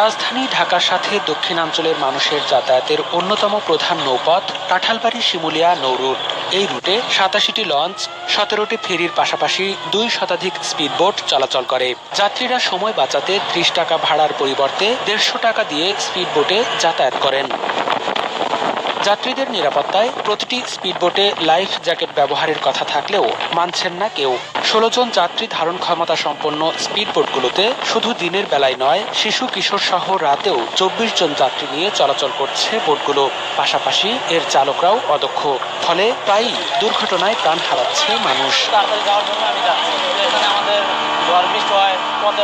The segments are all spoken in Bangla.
রাজধানী ঢাকার সাথে দক্ষিণাঞ্চলের মানুষের যাতায়াতের অন্যতম প্রধান নৌপথ কাঁঠালবাড়ি শিমুলিয়া নৌরুট এই রুটে সাতাশিটি লঞ্চ, সতেরোটি ফেরির পাশাপাশি দুই শতাধিক স্পিডবোট চলাচল করে। যাত্রীরা সময় বাঁচাতে ত্রিশ টাকা ভাড়ার পরিবর্তে দেড়শো টাকা দিয়ে স্পিডবোটে যাতায়াত করেন। যাত্রীদের নিরাপত্তায় প্রতিটি স্পিডবোটে লাইফ জ্যাকেট ব্যবহারের কথা থাকলেও মানছেন না কেউ। ষোলো জন যাত্রী ধারণ ক্ষমতা সম্পন্ন স্পিডবোটগুলোতে শুধু দিনের বেলায় নয়, শিশু কিশোর সহ রাতেও চব্বিশ জন যাত্রী নিয়ে চলাচল করছে বোটগুলো। পাশাপাশি এর চালকরাও অদক্ষ, ফলে প্রায়ই দুর্ঘটনায় প্রাণ হারাচ্ছে মানুষ।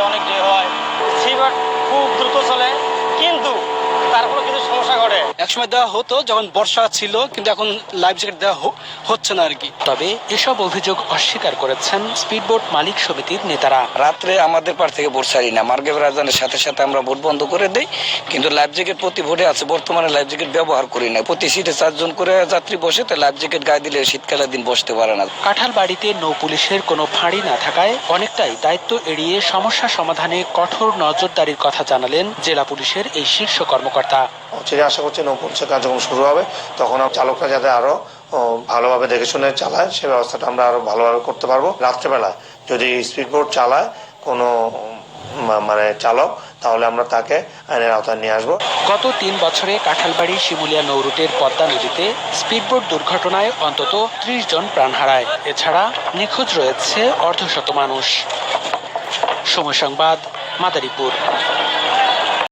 অনেক হয়। খুব দ্রুত চলে কিন্তু তারপরে কিছু সমস্যা ঘটে একসময় দেওয়া হতো যখন বর্ষা ছিল কিন্তু এখন লাইফ জ্যাকেট দেওয়া হচ্ছে না আর কি তবে এসব অভিযোগ অস্বীকার করেছেন স্পিডবোট মালিক সমিতির নেতারা। রাত্রে আমাদের পার থেকে ভোট ছাড়ি না। মার্গেব রাজধানের সাথে সাথে আমরা ভোট বন্ধ করে দেই কিন্তু লাইফ জ্যাকেট প্রতি ভোটে আছে। বর্তমানে লাইফ জ্যাকেট ব্যবহার করি না। প্রতি সিটে চারজন করে যাত্রী বসে তো লাইফ জ্যাকেট গায়ে দিলে শীতকালের দিন বসতে পারে না। কাঁঠাল বাড়িতে নৌ পুলিশের কোনো ফাঁড়ি না থাকায় অনেকটাই দায়িত্ব এড়িয়ে সমস্যা সমাধানে কঠোর নজরদারির কথা জানালেন জেলা পুলিশের এই শীর্ষ কর্মকর্তা। আশা করছি নৌপুলিশের কার্যক্রম শুরু হবে, তখন চালকরা যাতে আরও ভালোভাবে দেখে শুনে চালায়, সে ব্যবস্থাটা আমরা আরও ভালোভাবে করতে পারব। রাত্রেবেলায় যদি স্পিডবোট চালায় কোনো মানে চালক, তাহলে আমরা তাকে আইনের আওতায় নিয়ে আসব। গত তিন বছরে কাঁঠালবাড়ি শিমুলিয়া নৌরুটের পদ্মা নদীতে স্পিডবোট দুর্ঘটনায় অন্তত ত্রিশ জন প্রাণ হারায়। এছাড়া নিখোঁজ রয়েছে অর্ধশত মানুষ। সময় সংবাদ, মাদারীপুর।